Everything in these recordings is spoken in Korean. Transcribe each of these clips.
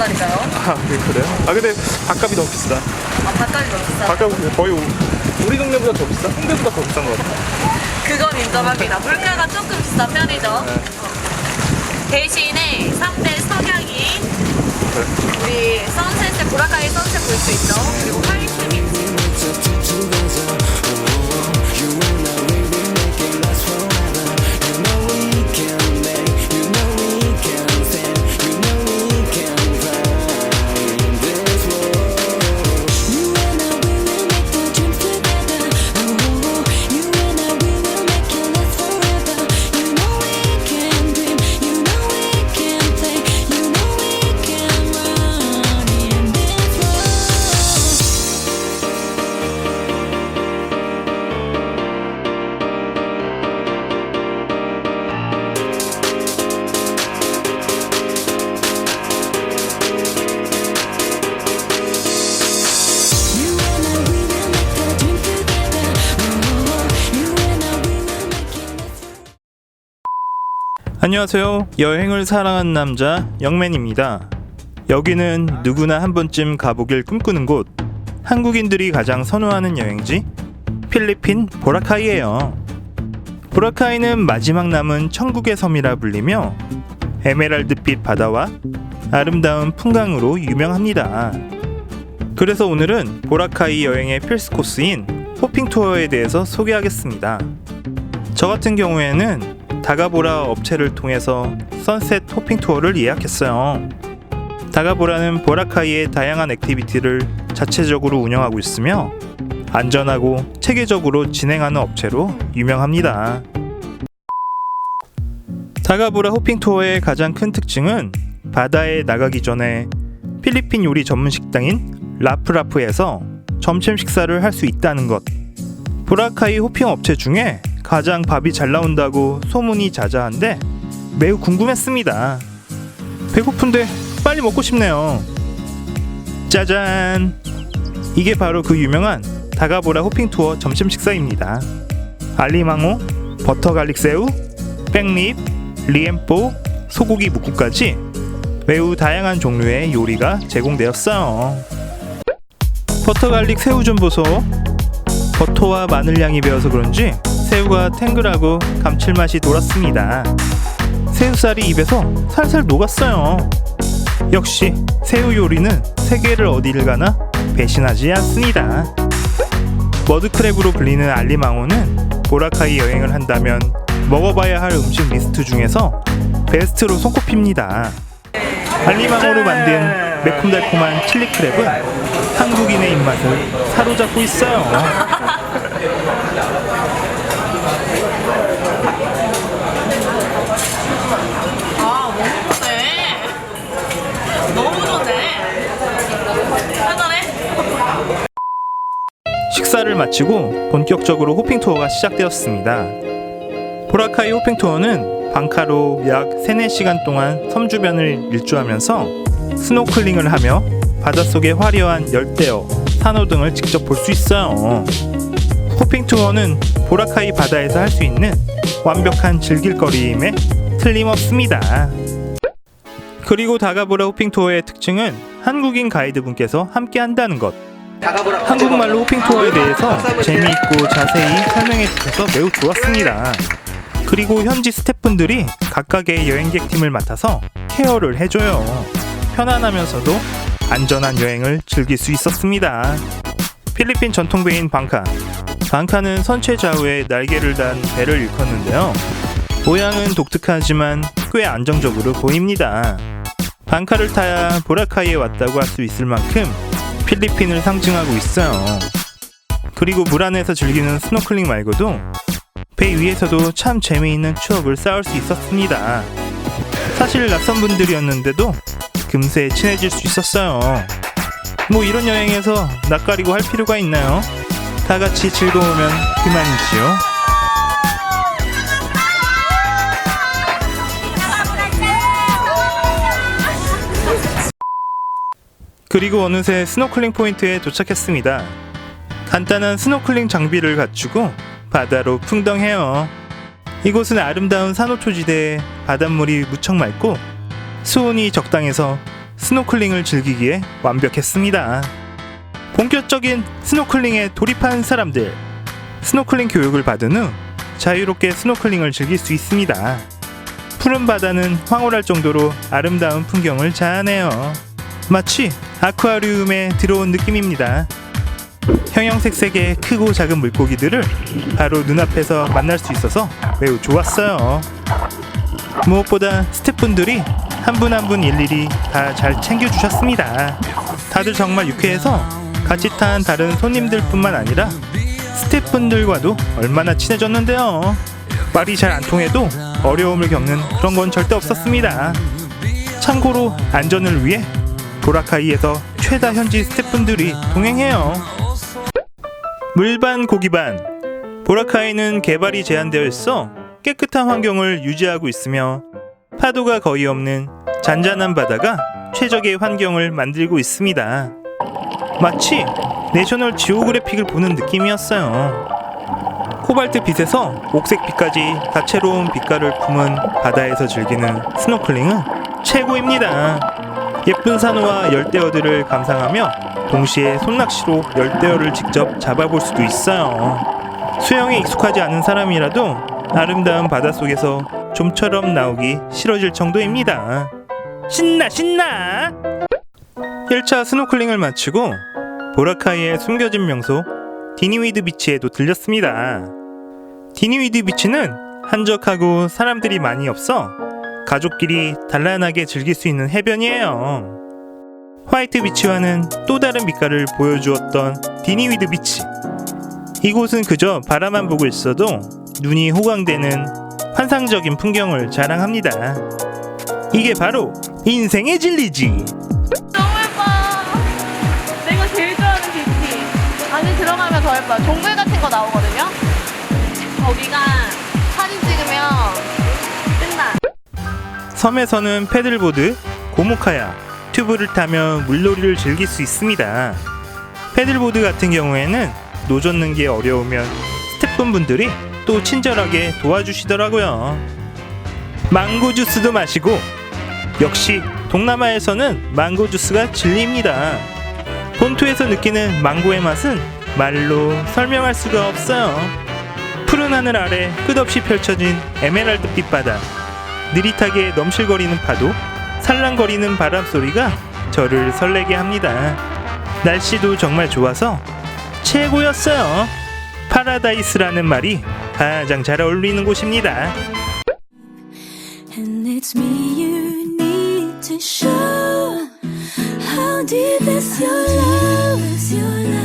한다니까요. 아 네, 그래요? 아 근데 밥값이 너무 비싸 아, 밥값이 너무 비싸. 밥값이 거의 우- 우리 동네보다 더 비싸? 홍대보다 더 비싼 것 같아 그건 인정합니다. 물가가 조금 비싼 편이죠. 네. 대신에 3대 석양이 네. 우리 선셋의 보라카이 선셋 볼 수 있죠. 그리고 화이트미 안녕하세요. 여행을 사랑하는 남자 영맨입니다. 여기는 누구나 한 번쯤 가보길 꿈꾸는 곳. 한국인들이 가장 선호하는 여행지? 필리핀 보라카이예요. 보라카이는 마지막 남은 천국의 섬이라 불리며 에메랄드빛 바다와 아름다운 풍광으로 유명합니다. 그래서 오늘은 보라카이 여행의 필수 코스인 호핑 투어에 대해서 소개하겠습니다. 저 같은 경우에는 다가보라 업체를 통해서 선셋 호핑 투어를 예약했어요. 다가보라는 보라카이의 다양한 액티비티를 자체적으로 운영하고 있으며 안전하고 체계적으로 진행하는 업체로 유명합니다. 다가보라 호핑 투어의 가장 큰 특징은 바다에 나가기 전에 필리핀 요리 전문 식당인 라프라프에서 점심 식사를 할 수 있다는 것. 보라카이 호핑 업체 중에 가장 밥이 잘 나온다고 소문이 자자한데 매우 궁금했습니다. 배고픈데 빨리 먹고 싶네요. 짜잔! 이게 바로 그 유명한 다가보라 호핑 투어 점심 식사입니다. 알리망호, 버터 갈릭 새우, 백립, 리엠뽀, 소고기 묵국까지 매우 다양한 종류의 요리가 제공되었어요. 버터 갈릭 새우 좀 보소. 버터와 마늘 향이 배어서 그런지 새우가 탱글하고 감칠맛이 돌았습니다. 새우살이 입에서 살살 녹았어요. 역시 새우 요리는 세계를 어디를 가나 배신하지 않습니다. 머드크랩으로 불리는 알리망호는 보라카이 여행을 한다면 먹어봐야 할 음식 리스트 중에서 베스트로 손꼽힙니다. 알리망호로 만든 매콤달콤한 칠리 크랩은 한국인의 입맛을 사로잡고 있어요. 아, 너무 좋네. 너무 좋네. 편안해? 식사를 마치고 본격적으로 호핑 투어가 시작되었습니다. 보라카이 호핑 투어는 방카로 약 3, 4시간 동안 섬 주변을 일주하면서 스노클링을 하며 바닷속의 화려한 열대어, 산호 등을 직접 볼 수 있어요. 호핑 투어는 보라카이 바다에서 할 수 있는 완벽한 즐길거리임에 틀림없습니다. 그리고 다가보라 호핑 투어의 특징은 한국인 가이드분께서 함께 한다는 것. 한국말로 호핑 투어에 대해서 재미있고 자세히 설명해 주셔서 매우 좋았습니다. 그리고 현지 스태프분들이 각각의 여행객 팀을 맡아서 케어를 해줘요. 편안하면서도 안전한 여행을 즐길 수 있었습니다. 필리핀 전통배인 방카. 방카는 선체 좌우에 날개를 단 배를 일컫는데요. 모양은 독특하지만 꽤 안정적으로 보입니다. 방카를 타야 보라카이에 왔다고 할 수 있을 만큼 필리핀을 상징하고 있어요. 그리고 물 안에서 즐기는 스노클링 말고도 배 위에서도 참 재미있는 추억을 쌓을 수 있었습니다. 사실 낯선 분들이었는데도 금세 친해질 수 있었어요. 뭐 이런 여행에서 낯가리고 할 필요가 있나요? 다 같이 즐거우면 그만이지요. 그리고 어느새 스노클링 포인트에 도착했습니다. 간단한 스노클링 장비를 갖추고 바다로 풍덩해요. 이곳은 아름다운 산호초지대에 바닷물이 무척 맑고 수온이 적당해서 스노클링을 즐기기에 완벽했습니다. 본격적인 스노클링에 돌입한 사람들. 스노클링 교육을 받은 후 자유롭게 스노클링을 즐길 수 있습니다. 푸른 바다는 황홀할 정도로 아름다운 풍경을 자아내요. 마치 아쿠아리움에 들어온 느낌입니다. 형형색색의 크고 작은 물고기들을 바로 눈앞에서 만날 수 있어서 매우 좋았어요. 무엇보다 스태프분들이 한 분 한 분 일일이 다 잘 챙겨주셨습니다. 다들 정말 유쾌해서 같이 탄 다른 손님들뿐만 아니라 스태프분들과도 얼마나 친해졌는데요. 말이 잘 안 통해도 어려움을 겪는 그런 건 절대 없었습니다. 참고로 안전을 위해 보라카이에서 최다 현지 스태프분들이 동행해요. 물반 고기반 보라카이는 개발이 제한되어 있어 깨끗한 환경을 유지하고 있으며 파도가 거의 없는 잔잔한 바다가 최적의 환경을 만들고 있습니다. 마치 내셔널 지오그래픽을 보는 느낌이었어요. 코발트 빛에서 옥색 빛까지 다채로운 빛깔을 품은 바다에서 즐기는 스노클링은 최고입니다. 예쁜 산호와 열대어들을 감상하며 동시에 손낚시로 열대어를 직접 잡아볼 수도 있어요. 수영에 익숙하지 않은 사람이라도 아름다운 바닷속에서 좀처럼 나오기 싫어질 정도입니다. 신나 신나! 1차 스노클링을 마치고 보라카이의 숨겨진 명소 디니위드 비치에도 들렸습니다. 디니위드 비치는 한적하고 사람들이 많이 없어 가족끼리 단란하게 즐길 수 있는 해변이에요. 화이트 비치와는 또 다른 빛깔을 보여주었던 디니위드 비치. 이곳은 그저 바라만 보고 있어도 눈이 호강되는 환상적인 풍경을 자랑합니다. 이게 바로 인생의 진리지. 너무 예뻐. 내가 제일 좋아하는 비치. 안에 들어가면 더 예뻐. 동굴 같은 거 나오거든요. 거기가 사진 찍으면. 섬에서는 패들보드, 고무카야, 튜브를 타며 물놀이를 즐길 수 있습니다. 패들보드 같은 경우에는 노 젓는 게 어려우면 스태프분들이 또 친절하게 도와주시더라고요. 망고 주스도 마시고 역시 동남아에서는 망고 주스가 진리입니다. 본토에서 느끼는 망고의 맛은 말로 설명할 수가 없어요. 푸른 하늘 아래 끝없이 펼쳐진 에메랄드빛 바다. 느릿하게 넘실거리는 파도, 살랑거리는 바람 소리가 저를 설레게 합니다. 날씨도 정말 좋아서 최고였어요. 파라다이스라는 말이 가장 잘 어울리는 곳입니다. How deep is your love? Is your love?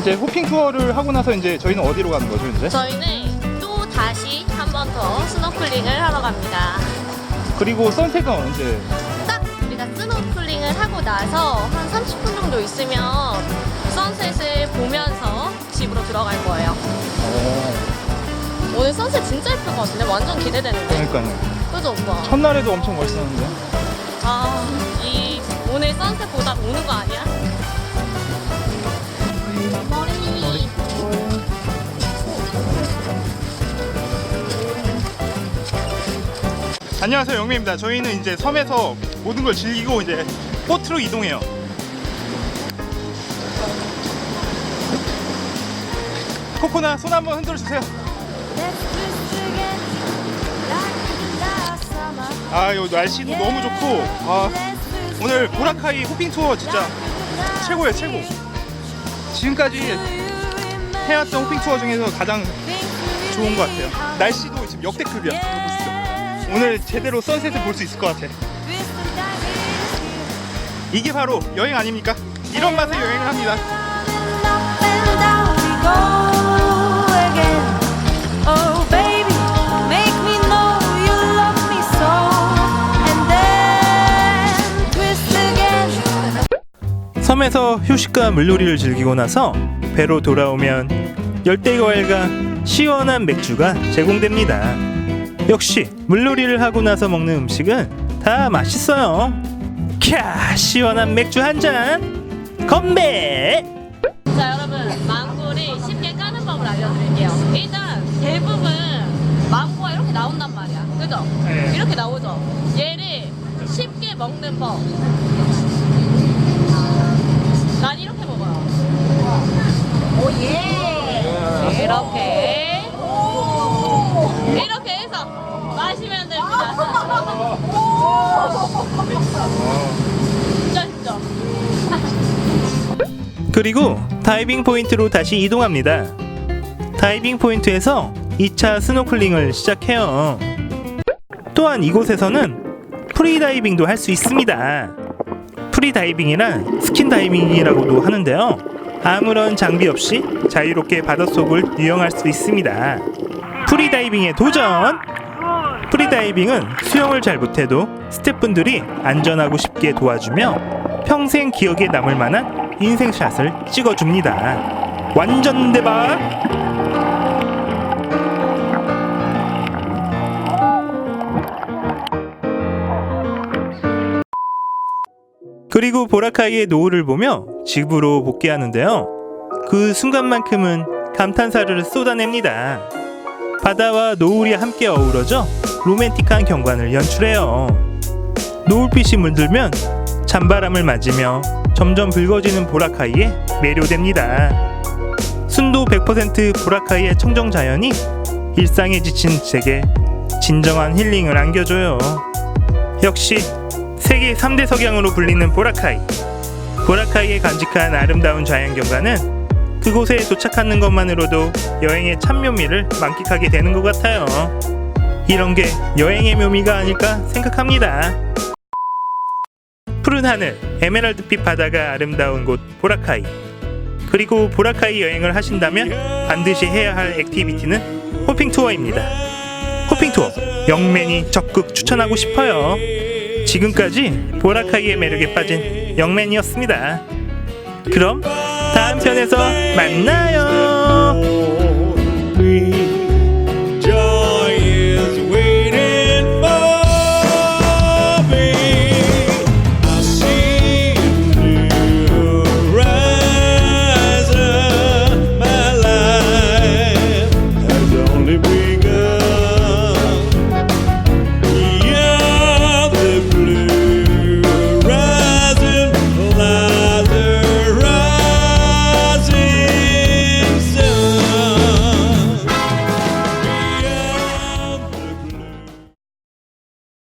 이제 호핑 투어를 하고 나서 이제 저희는 어디로 가는 거죠, 이제? 저희는 또 다시 한 번 더 스노클링을 하러 갑니다. 그리고 선택은 언제? 딱 우리가 스노클링을 하고 나서 한 30분 정도 있으면 선셋을 보면서 집으로 들어갈 거예요. 오늘 선셋 진짜 예쁠 것 같은데 완전 기대되는데. 그러니까요. 그죠 오빠? 첫날에도 엄청 멋있었는데. 아, 이 오늘 선셋 보다 오는 거 아니야? 안녕하세요, 영미입니다. 저희는 이제 섬에서 모든 걸 즐기고 이제 보트로 이동해요. 코코나 손 한번 흔들어 주세요. 아, 요 날씨도 너무 좋고 아, 오늘 보라카이 호핑 투어 진짜 최고예요, 최고. 지금까지 해왔던 호핑 투어 중에서 가장 좋은 것 같아요. 날씨도 지금 역대급이야. 오늘 제대로 선셋을 볼 수 있을 것 같아. 이게 바로 여행 아닙니까? 이런 맛에 여행을 합니다. 섬에서 휴식과 물놀이를 즐기고 나서 배로 돌아오면 열대과일과 시원한 맥주가 제공됩니다. 역시 물놀이를 하고 나서 먹는 음식은 다 맛있어요. 캬 시원한 맥주 한 잔. 건배. 자 여러분 망고를 쉽게 까는 법을 알려드릴게요 일단 대부분 망고가 이렇게 나온단 말이야 그죠? 네. 이렇게 나오죠 얘를 쉽게 먹는 법 난 이렇게 먹어요 오예 이렇게 이렇게 해서 마시면 됩니다 진짜 쉽죠? 그리고 다이빙 포인트로 다시 이동합니다. 다이빙 포인트에서 2차 스노클링을 시작해요. 또한 이곳에서는 프리다이빙도 할 수 있습니다. 프리다이빙이란 스킨 다이빙이라고도 하는데요. 아무런 장비 없이 자유롭게 바닷속을 유영할 수 있습니다. 프리다이빙에 도전! 프리다이빙은 수영을 잘 못해도 스태프분들이 안전하고 쉽게 도와주며 평생 기억에 남을 만한 인생샷을 찍어줍니다. 완전 대박! 그리고 보라카이의 노을을 보며 집으로 복귀하는데요. 그 순간만큼은 감탄사를 쏟아냅니다. 바다와 노을이 함께 어우러져 로맨틱한 경관을 연출해요. 노을빛이 물들면 찬바람을 맞으며 점점 붉어지는 보라카이에 매료됩니다. 순도 100% 보라카이의 청정 자연이 일상에 지친 제게 진정한 힐링을 안겨줘요. 역시 세계 3대 석양으로 불리는 보라카이. 보라카이에 간직한 아름다운 자연 경관은 그곳에 도착하는 것만으로도 여행의 참 묘미를 만끽하게 되는 것 같아요. 이런 게 여행의 묘미가 아닐까 생각합니다. 푸른 하늘, 에메랄드빛 바다가 아름다운 곳 보라카이. 그리고 보라카이 여행을 하신다면 반드시 해야 할 액티비티는 호핑 투어입니다. 호핑 투어 영맨이 적극 추천하고 싶어요. 지금까지 보라카이의 매력에 빠진 영맨이었습니다. 그럼 다음 편에서 만나요.